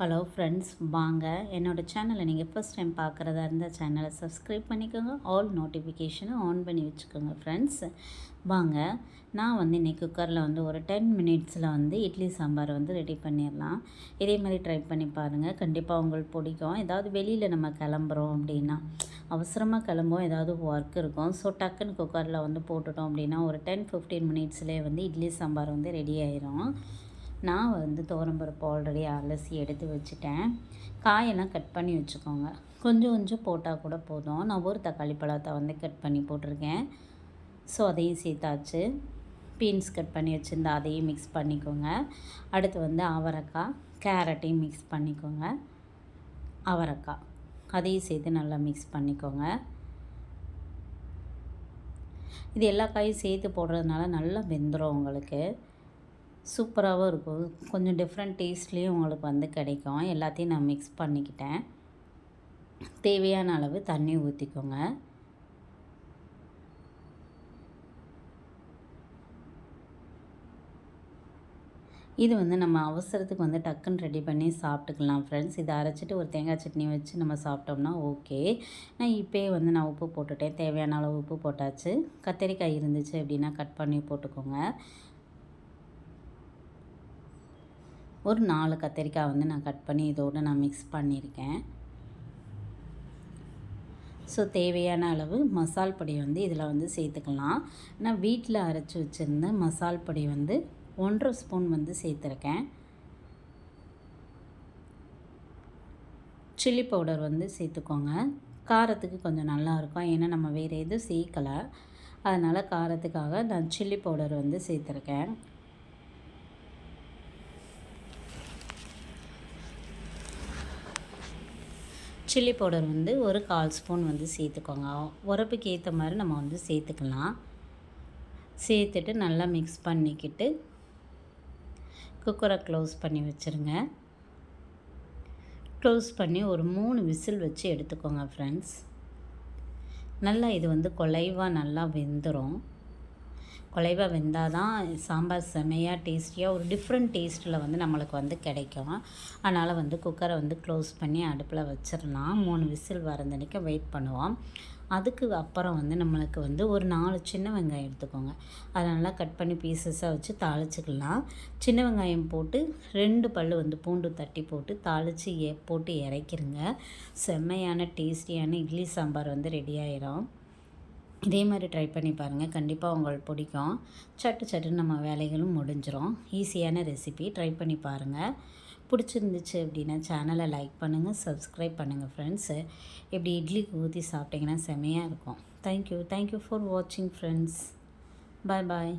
Hello friends வாங்க. என்னோடய சேனலை நீங்கள் ஃபஸ்ட் டைம் பார்க்குறதா இருந்தால் சேனலை சப்ஸ்கிரைப் பண்ணிக்கோங்க. ஆல் நோட்டிஃபிகேஷனை ஆன் பண்ணி வச்சுக்கோங்க ஃப்ரெண்ட்ஸ் வாங்க. நான் வந்து இன்றைக்கி குக்கரில் வந்து ஒரு டென் மினிட்ஸில் வந்து இட்லி சாம்பார் வந்து ரெடி பண்ணிடலாம். இதே மாதிரி ட்ரை பண்ணி பாருங்கள் கண்டிப்பாக உங்களுக்கு பிடிக்கும். ஏதாவது வெளியில் நம்ம கிளம்புறோம் அப்படின்னா அவசரமாக கிளம்பும் ஏதாவது ஒர்க் இருக்கும். ஸோ டக்குன்னு குக்கரில் வந்து போட்டுட்டோம் அப்படின்னா ஒரு டென் ஃபிஃப்டீன் மினிட்ஸ்லேயே வந்து இட்லி சாம்பார் வந்து ரெடி ஆயிரும். நான் வந்து துவரம்பருப்பு ஆல்ரெடி அலசி எடுத்து வச்சுட்டேன். காயெல்லாம் கட் பண்ணி வச்சுக்கோங்க. கொஞ்சம் கொஞ்சம் போட்டால் கூட போதும். நான் ஒரு தக்காளி பழத்தை வந்து கட் பண்ணி போட்டிருக்கேன். ஸோ அதையும் சேர்த்தாச்சு. பீன்ஸ் கட் பண்ணி வச்சுருந்தா அதையும் மிக்ஸ் பண்ணிக்கோங்க. அடுத்து வந்து அவரைக்காய் கேரட்டையும் மிக்ஸ் பண்ணிக்கோங்க. அவரைக்காய். அதையும் சேர்த்து நல்லா மிக்ஸ் பண்ணிக்கோங்க. இது எல்லா காயும் சேர்த்து போடுறதுனால நல்லா வெந்துடும் உங்களுக்கு. சூப்பராகவும் இருக்கும். கொஞ்சம் டிஃப்ரெண்ட் டேஸ்ட்லேயும் உங்களுக்கு வந்து கிடைக்கும். எல்லாத்தையும் நான் மிக்ஸ் பண்ணிக்கிட்டேன். தேவையான அளவு தண்ணி ஊற்றிக்கோங்க இது வந்து நம்ம அவசரத்துக்கு வந்து டக்குன்னு ரெடி பண்ணி சாப்பிட்டுக்கலாம் ஃப்ரெண்ட்ஸ் இதை அரைச்சிட்டு ஒரு தேங்காய் சட்னி வச்சு நம்ம சாப்பிட்டோம்னா ஓகே நான் இப்போயே வந்து நான் உப்பு போட்டுட்டேன். தேவையான அளவு உப்பு போட்டாச்சு. கத்திரிக்காய் இருந்துச்சு அப்படின்னா கட் பண்ணி போட்டுக்கோங்க. ஒரு நாலு கத்திரிக்காய் வந்து நான் கட் பண்ணி இதோடு நான் மிக்ஸ் பண்ணியிருக்கேன். ஸோ தேவையான அளவு மசால் பொடி வந்து இதில் வந்து சேர்த்துக்கலாம். நான் வீட்டில் அரைச்சி வச்சுருந்த மசால் பொடி வந்து ஒன்றரை ஸ்பூன் வந்து சேர்த்துருக்கேன். சில்லி பவுடர் வந்து சேர்த்துக்கோங்க. காரத்துக்கு கொஞ்சம் நல்லாயிருக்கும் ஏன்னா நம்ம வேறு எதுவும் சேர்க்கலை. அதனால் காரத்துக்காக நான் சில்லி பவுடர் வந்து சேர்த்துருக்கேன். சில்லி பவுடர் வந்து ஒரு கால் ஸ்பூன் வந்து சேர்த்துக்கோங்க. உரப்புக்கு ஏற்ற மாதிரி நம்ம வந்து சேர்த்துக்கலாம். சேர்த்துட்டு நல்லா மிக்ஸ் பண்ணிக்கிட்டு குக்கரை க்ளோஸ் பண்ணி வச்சுருங்க. க்ளோஸ் பண்ணி ஒரு மூணு விசில் வச்சு எடுத்துக்கோங்க ஃப்ரெண்ட்ஸ் நல்லா இது வந்து குலைவாக நல்லா வெந்துடும் குலைவாக வெந்தால் தான் சாம்பார் செமையாக டேஸ்டியாக ஒரு டிஃப்ரெண்ட் டேஸ்ட்டில் வந்து நம்மளுக்கு வந்து கிடைக்கும். அதனால் வந்து குக்கரை வந்து க்ளோஸ் பண்ணி அடுப்பில் வச்சிடலாம் மூணு விசில் வரந்தனைக்கு வெயிட் பண்ணுவோம். அதுக்கு அப்புறம் வந்து நம்மளுக்கு வந்து ஒரு நாலு சின்ன வெங்காயம் எடுத்துக்கோங்க. அதை நல்லா கட் பண்ணி பீசஸாக வச்சு தாளிச்சிக்கலாம். சின்ன வெங்காயம் போட்டு ரெண்டு பல் வந்து பூண்டு தட்டி போட்டு தாளித்து ஏ போட்டு இறக்கிருங்க. செம்மையான டேஸ்டியான இட்லி சாம்பார் வந்து ரெடி ஆயிரும். இதே மாதிரி ட்ரை பண்ணி பாருங்கள் கண்டிப்பாக உங்களுக்கு பிடிக்கும். சட்டு சட்டுன்னு நம்ம வேலைகளும் முடிஞ்சிடும் ஈஸியான ரெசிபி ட்ரை பண்ணி பாருங்கள் பிடிச்சிருந்துச்சு அப்படின்னா சேனலை லைக் பண்ணுங்கள் சப்ஸ்கிரைப் பண்ணுங்கள் ஃப்ரெண்ட்ஸு இப்படி இட்லிக்கு ஊற்றி சாப்பிட்டிங்கன்னா செமையாக இருக்கும். Thank you thank you for வாட்சிங் ஃப்ரெண்ட்ஸ் பாய் பாய்